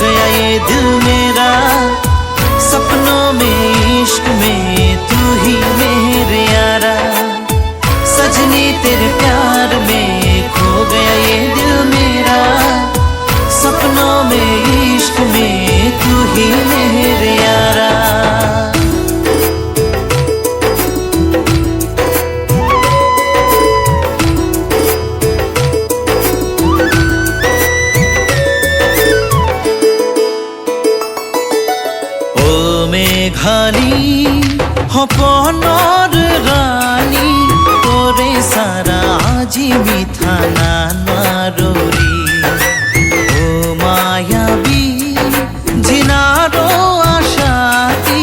दिल मेरा, सपनों में इश्क में तू ही मेरे यारा। सजनी तेरे प्यार में खो गया ये दिल मेरा, सपनों में इश्क में तू ही मेरे মেঘালি হপনৰ ৰাণী তোৰে সাৰা আজি মিঠা নানৰি ও মায়াবী জিনারো আশাতি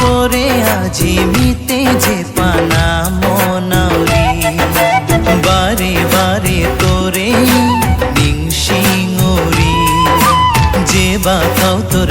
তোরে আজি মিতে যে পানা মনাউরি। বারে বারে তোরে নিংসিঙরি যে বাকাও তোর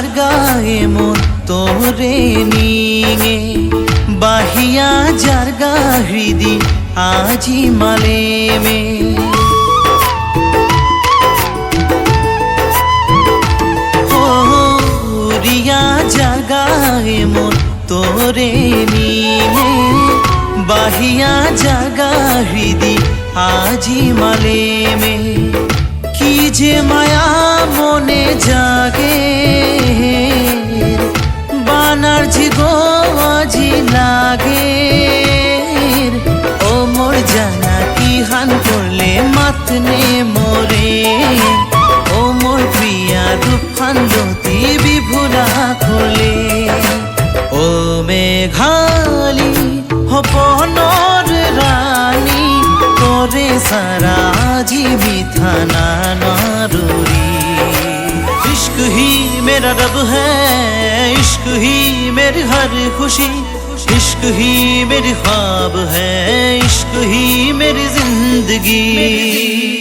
যার গায়ে মন তোরে নিঙে, বাহিয়া যার গা হৃদি আজি মালে মে তোরে নিঙে, বাহিয়া জাগা হৃদি আজি মালে মে কি যে মায়া মনে জাগে। বানার জীবন আজি লাগে। ও মোর জানা কি হান করলে মাতনে মোরে। ও মোর প্রিয়া রূপান জ্যোতি বিভুলা খোলে। ও মেঘালি, হপনর রানী করে সারা জীবিথানানো मेरा रब है, इश्क ही मेरी हर खुशी। इश्क ही मेरी ख्वाब है, इश्क ही मेरी ज़िंदगी।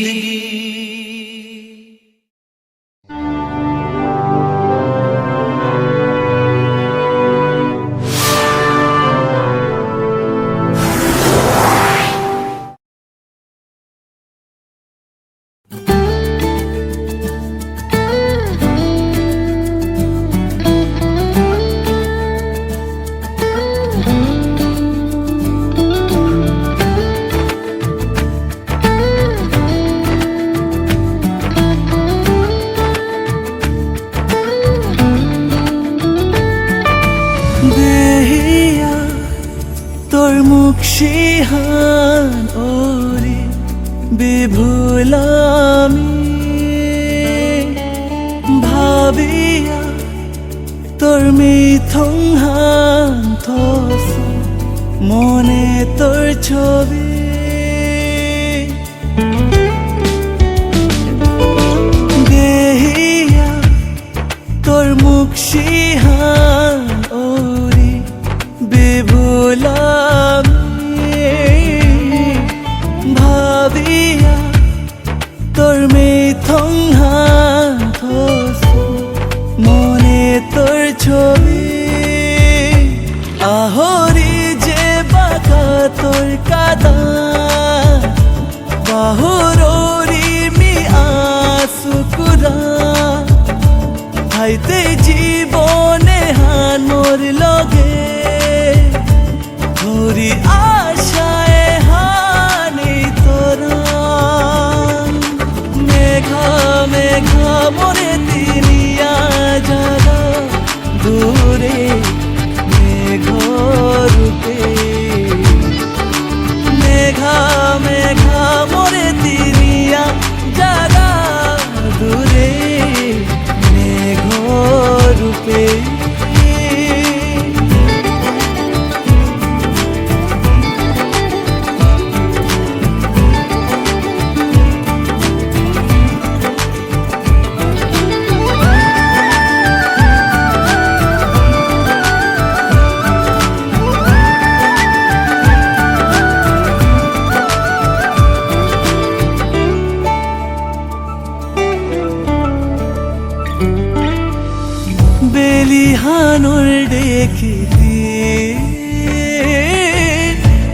সিহান ওরে বিভুলামি ভাবিয়া তোর মিথং হান মনে তোর ছবি। দেহিয়া তোর মুখ সিহান বাহুরি মি আসুকুরা হাইতে লিহানুর দেখিতি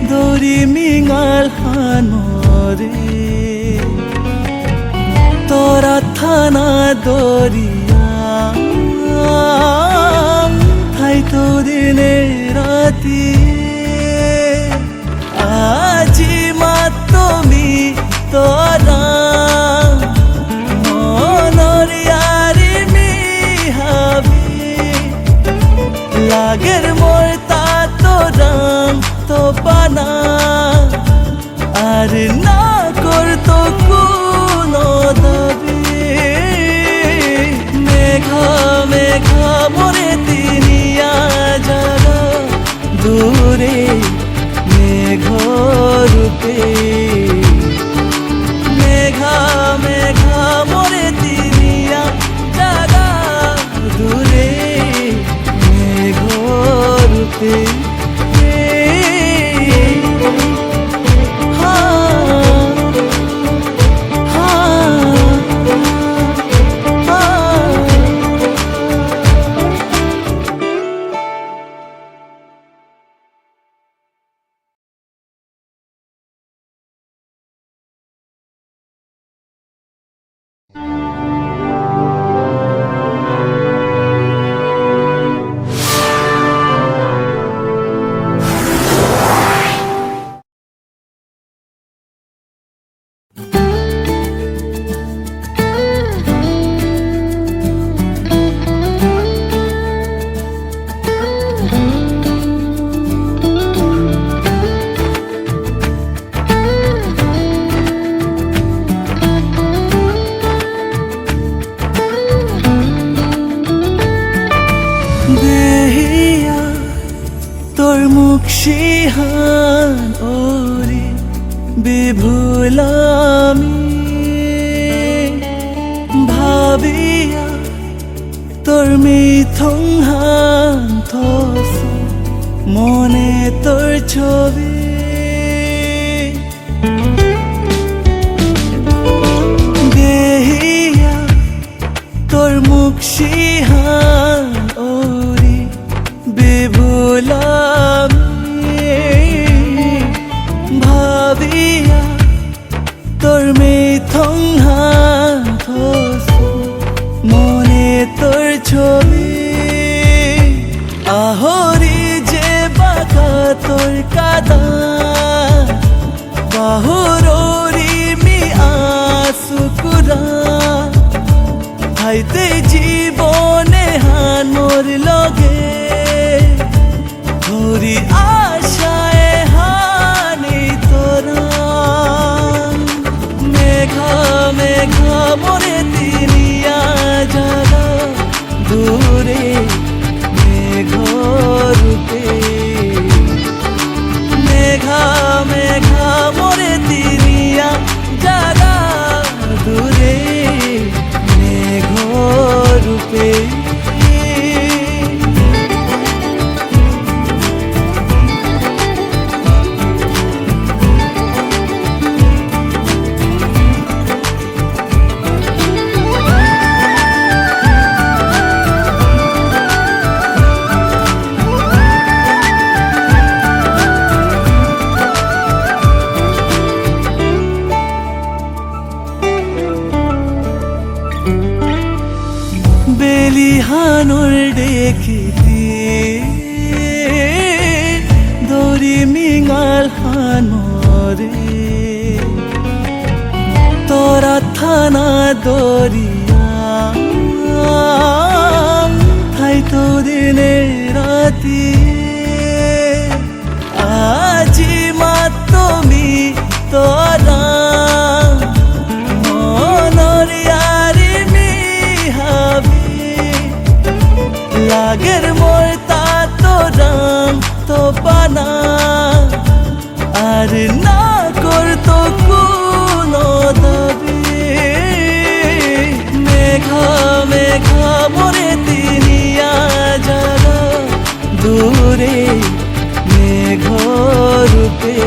দৌড়ি মিঙাল হানরে। তোরা থানা দরিয়া। থাই তো দিনে রাতি। E. বিভুলামি ভাবিয়া তোর মিথং মনে তোর ছবি। দেহিয়া তোর মুখ সিহা ওরে বিভুলা কাদা বাহুর লিহানোর ডেকিতি দৌড়ি মিঙাল হানরে। তোরা থানা দরিয়া থাইতো দিনে রাতি। দূরে মেঘ রূপে